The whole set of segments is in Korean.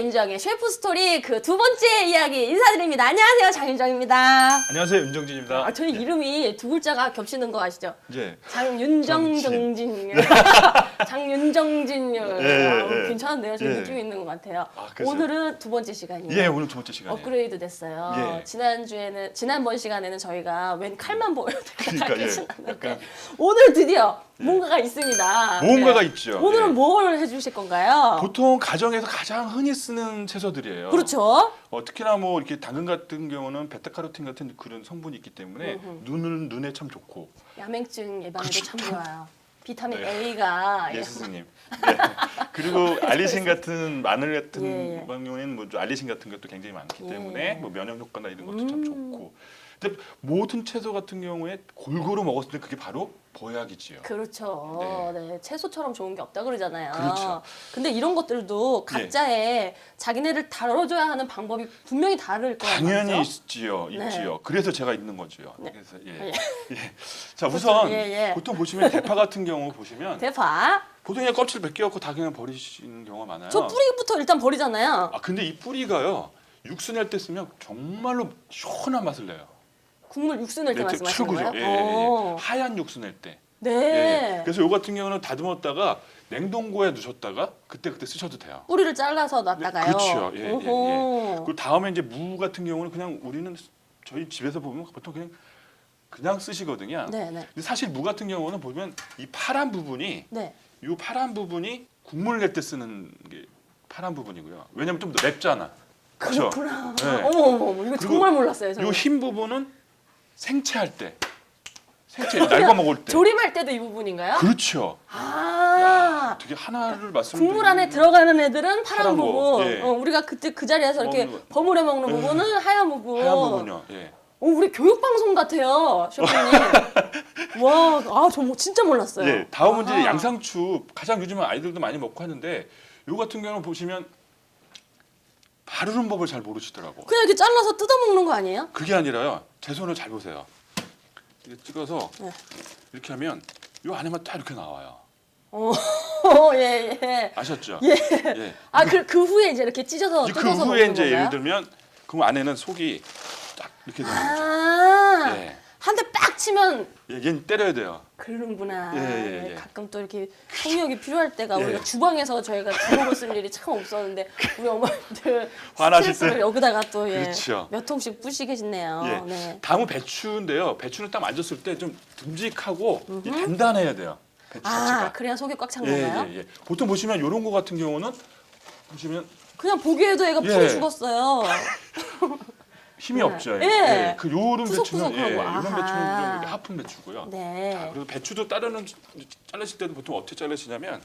윤정의 셰프 스토리 그 두 번째 이야기 인사드립니다. 안녕하세요, 장윤정입니다. 안녕하세요 윤정진입니다. 아, 저희 이름이 두 글자가 겹치는 거 아시죠? 예. 장윤정 정진, 장윤정진, 예, 아, 예. 괜찮은데요? 좀 예. 느낌 있는 것 같아요. 아? 오늘은 두 번째 시간이에요. 예 오늘 두 번째 시간이에요. 업그레이드 됐어요. 예. 지난 주에는 지난번 시간에는 저희가 웬 칼만 보여드리고 그러니까, 예. 약간- 오늘 드디어 뭔가가 있습니다. 뭔가가 네. 있죠. 오늘은 예. 뭘 해주실 건가요? 보통 가정에서 가장 흔히 쓰는 채소들이에요. 그렇죠. 어, 특히나 뭐 이렇게 당근 같은 경우는 베타카로틴 같은 그런 성분이 있기 때문에 눈을 눈에 참 좋고. 야맹증 예방에도 그렇죠. 참 좋아요. 비타민 네. A가 예 스승님. 네. 그리고 알리신 같은 마늘 같은 예, 예. 경우에는 뭐 알리신 같은 것도 굉장히 많기 예. 때문에 뭐 면역 효과나 이런 것도 참 음. 좋고. 근데 모든 채소 같은 경우에 골고루 먹었을 때 그게 바로 보약이지요. 그렇죠. 네. 채소처럼 좋은 게 없다 그러잖아요. 그렇죠. 근데 이런 것들도 각자의 자기네를 다뤄줘야 하는 방법이 분명히 다를 거예요. 당연히? 있지요, 네. 있지요. 그래서 제가 있는 거죠. 네. 그래서 예. 예. 예. 자 우선 예, 예. 보통 보시면 대파 같은 경우 보시면 대파. 보통 그냥 껍질 벗겨갖고 다 그냥 버리시는 경우가 많아요. 저 뿌리부터 일단 버리잖아요. 아 근데 이 뿌리가요 육수 낼 때 쓰면 정말로 시원한 맛을 내요. 국물 육수 낼때 예, 말씀하시는. 거예요? 예, 예, 예. 어. 하얀 육수 낼 때. 네. 예. 그래서 요 같은 경우는 다듬었다가 냉동고에 두셨다가 그때 그때 쓰셔도 돼요. 뿌리를 잘라서 놨다가요. 그렇죠. 예, 예, 예. 오호. 그리고 다음에 이제 무 같은 경우는 그냥 우리는 저희 집에서 보면 보통 그냥 그냥 쓰시거든요. 네, 네. 근데 사실 무 같은 경우는 보면 이 파란 부분이 네. 이 파란 부분이 국물 낼 때 쓰는 게 파란 부분이고요. 왜냐면 좀 더 맵잖아. 그렇죠? 그렇구나. 네. 어머 어머 어머 이거 그리고 정말 몰랐어요. 저는. 이 흰 부분은 생채할 때, 생채 날거 먹을 때. 조림할 때도 이 부분인가요? 그렇죠. 아. 되게 하나를 말씀드리면 국물 안에 들어가는 애들은 파란 파란 거, 부분, 예. 어, 우리가 그때 그 자리에서 이렇게 먹는 거. 버무려 먹는 예. 부분은 하얀 부분. 하얀 부분요. 예. 어, 우리 교육 방송 같아요, 셰프님. 와, 아, 저 뭐 진짜 몰랐어요. 예. 다음은 이제 아하. 양상추 가장 요즘은 아이들도 많이 먹고 하는데 요 같은 경우는 보시면 바르는 법을 잘 모르시더라고. 그냥 이렇게 잘라서 뜯어 먹는 거 아니에요? 그게 아니라요. 제 손을 잘 보세요. 이렇게 찍어서 네. 이렇게 하면 요 안에만 딱 이렇게 나와요. 어, 예, 예. 아셨죠? 예. 예. 아, 그, 그 후에 이제 이렇게 찢어서 이제 그 뜯어서 후에 먹는 이제 건가요? 예를 들면 그 안에는 속이 딱 이렇게 되는 거죠. 아, 예. 치면 예, 얘는 때려야 돼요. 그러는구나. 예, 예, 예. 가끔 또 이렇게 통역이 필요할 때가 예. 우리가 주방에서 저희가 주먹을 쓸 일이 참 없었는데 우리 어머니들 화나실 스트레스를 때. 여기다가 또 예, 그렇죠. 몇 통씩 뿌시계시네요. 예. 네. 다음은 배추인데요. 배추는 딱 만졌을 때 좀 듬직하고 이 단단해야 돼요. 배추 아, 자체가. 그래야 속이 꽉찬 예, 건가요? 예, 예. 보통 보시면 이런 거 같은 경우는 보시면 그냥 보기에도 애가 풀이 예. 죽었어요. 힘이 네. 없죠. 예. 그 요런 배추는. 예, 아하. 배추는 좀 하픈 배추고요. 네. 그리고 배추도 따르는 자르실 때도 보통 어떻게 자르시냐면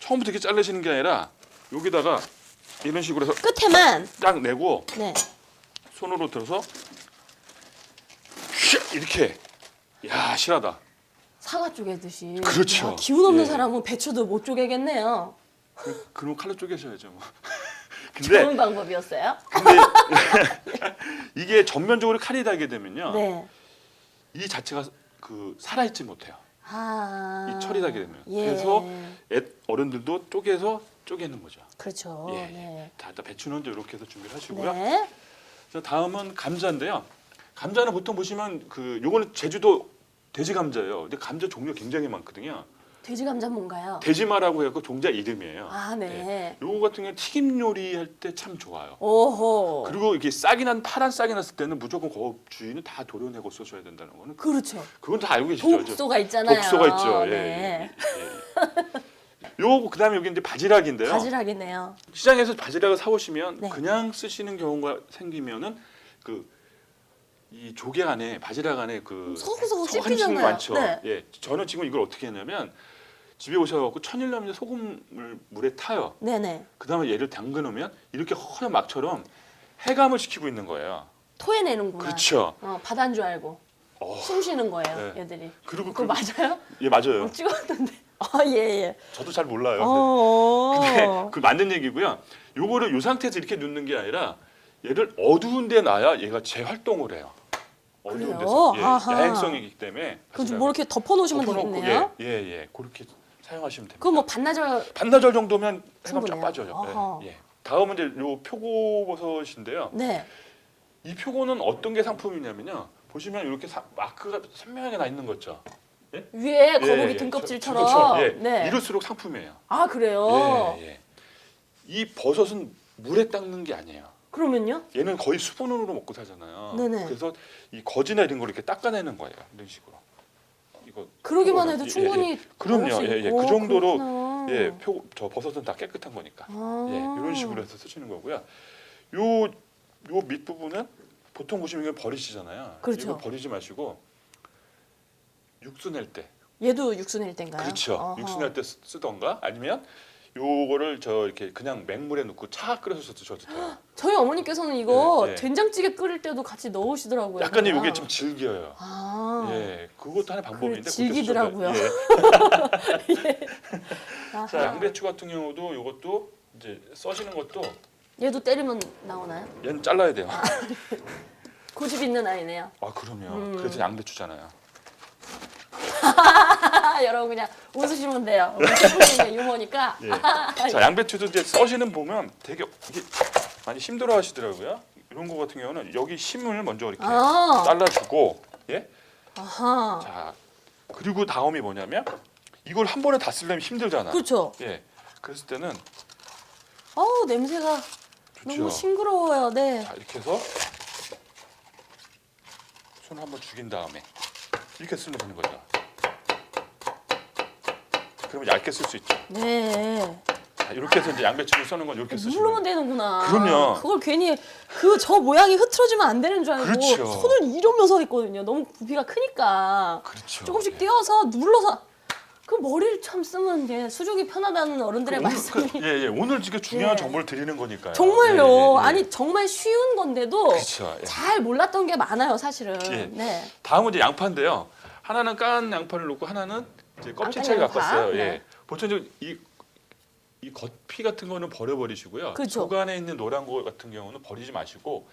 처음부터 이렇게 자르시는 게 아니라 여기다가 이런 식으로 해서 끝에만 딱 내고 네. 손으로 들어서 슉 이렇게 야 실하다. 사과 쪼개듯이. 그렇죠. 야, 기운 없는 예. 사람은 배추도 못 쪼개겠네요. 그, 그럼 칼로 쪼개셔야죠. 뭐. 근데 좋은 방법이었어요. 근데 이게 전면적으로 칼이 닿게 되면요. 네. 이 자체가 그 살아있지 못해요. 아. 이 처리 닿게 되면. 예. 그래서 애, 어른들도 쪼개서 쪼개는 거죠. 그렇죠. 예. 네. 자, 일단 배추는 이제 이렇게 해서 준비를 하시고요. 네. 자, 다음은 감자인데요. 감자는 보통 보시면 그 요거는 제주도 돼지 감자예요. 근데 감자 종류 가 굉장히 많거든요. 돼지 감자 뭔가요? 돼지마라고 해서 종자 이름이에요. 아, 네. 요거 같은 경우는 튀김 요리할 때 참 좋아요. 오호. 그리고 이게 싹이 난 파란 싹이 났을 때는 무조건 그 주인은 다 도려내고 써줘야 된다는 거는 그렇죠. 그건 다 알고 계시죠? 독소가 있잖아요. 독소가 있죠. 예, 네. 예, 예. 요 그다음에 여기 이제 바지락인데요. 바지락이네요. 시장에서 바지락을 사 오시면 네. 그냥 쓰시는 경우가 생기면은 그 이 조개 안에 바지락 안에 그 소금소금 소- 씹히잖아요. 많죠. 네. 예, 저는 지금 이걸 어떻게 했냐면 집에 오셔갖고 천일염 소금을 물에 타요. 네네. 그 다음에 얘를 담궈 놓으면 이렇게 허연 막처럼 해감을 시키고 있는 거예요. 토해내는구나. 그렇죠. 어, 바다인 줄 알고 어, 숨 쉬는 거예요, 네. 얘들이. 그리고 그거 그, 맞아요? 예 맞아요. 어, 찍었는데. 아, 예, 예. 저도 잘 몰라요. 어. 근데 그 맞는 얘기고요. 요거를 요 상태에서 이렇게 넣는 게 아니라 얘를 어두운 데 놔야 얘가 재활동을 해요. 어두운 그래요? 데서 예, 아하. 야행성이기 때문에 그럼 좀뭐 이렇게 덮어놓으시면 되겠네요. 예, 예, 예. 그렇게 사용하시면 됩니다. 그럼 뭐 반나절 반나절 정도면 해감 쫙 충분해요? 빠져요. 어허. 예, 예. 다음은 이제 요 표고버섯인데요. 네. 이 표고는 어떤 게 상품이냐면요. 보시면 이렇게 사- 마크가 선명하게 나 있는 거 있죠. 위에 거북이 예, 예. 등껍질처럼. 등껍질처럼, 예. 네. 이럴수록 상품이에요. 아 그래요. 예, 예. 이 버섯은 물에 닦는 게 아니에요. 그러면요? 얘는 거의 수분으로 먹고 살잖아요. 네네. 그래서 이 거지나 이런 걸 이렇게 닦아내는 거예요. 이런 식으로. 이거 그러기만 해도 예, 충분히. 예. 그럼요. 먹을 수 예, 예. 있고. 그 정도로 그렇구나. 예, 표, 저 버섯은 다 깨끗한 거니까. 아. 예, 이런 식으로 해서 쓰시는 거고요. 요, 요 밑부분은 보통 보시면 이거 버리시잖아요. 그렇죠. 이거 버리지 마시고 육수 낼 때. 얘도 육수 낼 땐가요? 그렇죠. 어허. 육수 낼때 쓰던가 아니면 요거를 저 이렇게 그냥 맹물에 넣고 차 끓여서 드셔도 돼요. 저희 어머니께서는 이거 예, 예. 된장찌개 끓일 때도 같이 넣으시더라고요. 약간 그냥. 이게 좀 질겨요. 아. 예, 그것도 하나의 방법인데 질기더라고요. 쓰셔도- 예. 아하. 자, 양배추 같은 경우도 요것도 이제 써시는 것도 얘도 때리면 나오나요? 얘는 잘라야 돼요. 고집 있는 아이네요. 아, 그럼요. 음. 그래서 양배추잖아요. 여러분 그냥 웃으시면 돼요. 웃으시는 게 유머니까. 예. 자, 양배추도 이제 써시는 보면 되게 이게 많이 힘들어 하시더라고요. 이런 거 같은 경우는 여기 심을 먼저 이렇게 아. 잘라주고 예. 아하. 자, 그리고 다음이 뭐냐면 이걸 한 번에 다 쓰려면 힘들잖아. 그렇죠. 예. 그랬을 때는 어우 냄새가 좋죠. 너무 싱그러워요. 네. 자, 이렇게 해서 손 한번 죽인 다음에 이렇게 쓰면 되는 거죠. 그러면 얇게 쓸 수 있죠. 네. 자, 이렇게 해서 이제 양배추를 써는 건 이렇게 누르면 돼요. 되는구나. 그럼요. 그걸 괜히 그 저 모양이 흐트러지면 안 되는 줄 알고 그렇죠. 손을 이러면서 했거든요. 너무 부피가 크니까 그렇죠. 조금씩 예. 띄어서 눌러서 그 머리를 참 쓰면 이제 수족이 편하다는 어른들의 오늘 말씀이 그, 예, 예. 오늘 지금 중요한 예. 정보를 드리는 거니까요. 정말요. 예, 예, 예. 아니 정말 쉬운 건데도 그렇죠. 예. 잘 몰랐던 게 많아요, 사실은. 예. 네. 다음은 이제 양파인데요. 하나는 깐 양파를 놓고 하나는 이제 껍질 안 차이 깐 갖고 양파? 왔어요. 예. 네. 보통 이제 이, 이 겉피 같은 거는 버려버리시고요. 그죠. 속 안에 있는 노란 거 같은 경우는 버리지 마시고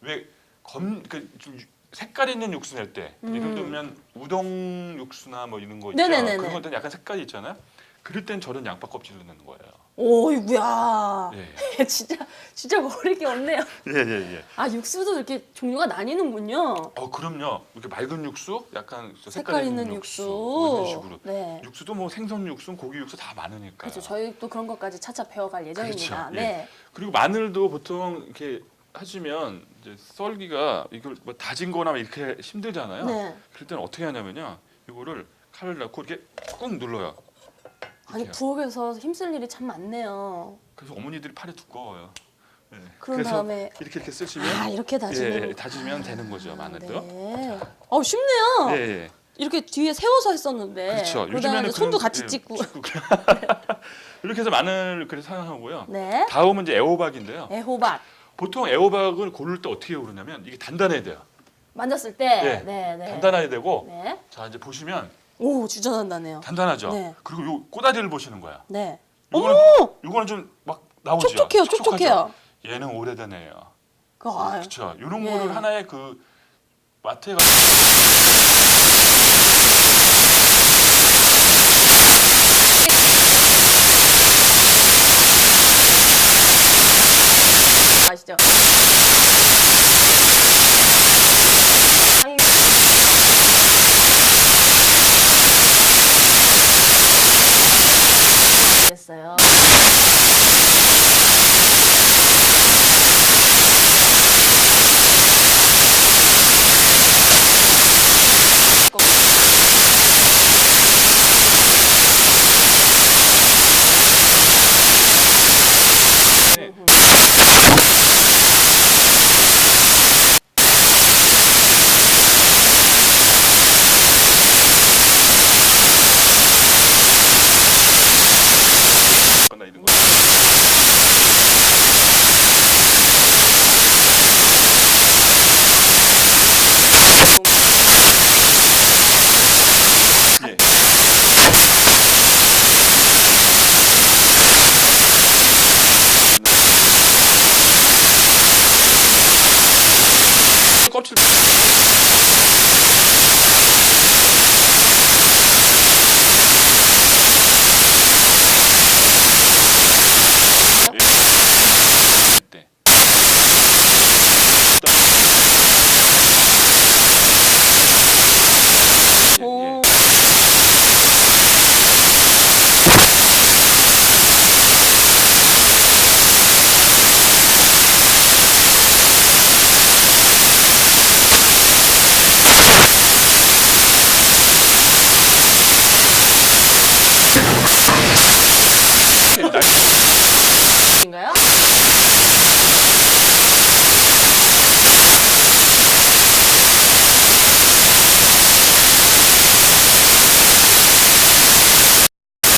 왜검그 색깔 있는 육수 낼때 음. 예를 들면 우동 육수나 뭐 이런 거 있죠. 네네네네. 그런 것들은 약간 색깔이 있잖아요. 그럴 땐 저는 양파 껍질로 넣는 거예요. 오이구야. 예. 진짜 진짜 모를 게 없네요. 예, 예, 예. 아 육수도 이렇게 종류가 나뉘는군요. 어, 그럼요. 이렇게 맑은 육수, 약간 색깔, 색깔 있는 육수. 뭐 이런 식으로. 네. 육수도 뭐 생선 육수, 고기 육수 다 많으니까. 그렇죠. 저희 또 그런 것까지 차차 배워갈 예정입니다. 그렇죠. 예. 네. 그리고 마늘도 보통 이렇게 하시면 이제 썰기가 이걸 뭐 다진 거나 막 이렇게 힘들잖아요. 네. 그럴 때는 어떻게 하냐면요. 이거를 칼을 넣고 이렇게 꾹 눌러요. 아니. 부엌에서 힘쓸 일이 참 많네요. 그래서 어머니들이 팔이 두꺼워요. 예. 그런 그래서 다음에 이렇게 이렇게 쓰시면 아 이렇게 다지는. 예, 예, 다지면 되는 거죠 마늘도. 네. 어 쉽네요. 예, 예. 이렇게 뒤에 세워서 했었는데. 그렇죠. 그다음에 손도 같이 예, 찍고. 이렇게 해서 마늘 그래서 사용하고요. 네. 다음은 이제 애호박인데요. 애호박 보통 애호박을 고를 때 어떻게 고르냐면 이게 단단해야 돼요. 만졌을 때. 예. 네. 네. 단단해야 되고 네. 자 이제 보시면 오 진짜 단단해요. 단단하죠. 네. 그리고 요 꼬다리를 보시는 거야. 네. 요거는 요거는 좀 막 나오죠. 촉촉해요. 촉촉하죠? 촉촉해요. 얘는 오래된 애예요. 그, 아, 그렇죠. 이런 예. 거를 하나의 그 마트에 가아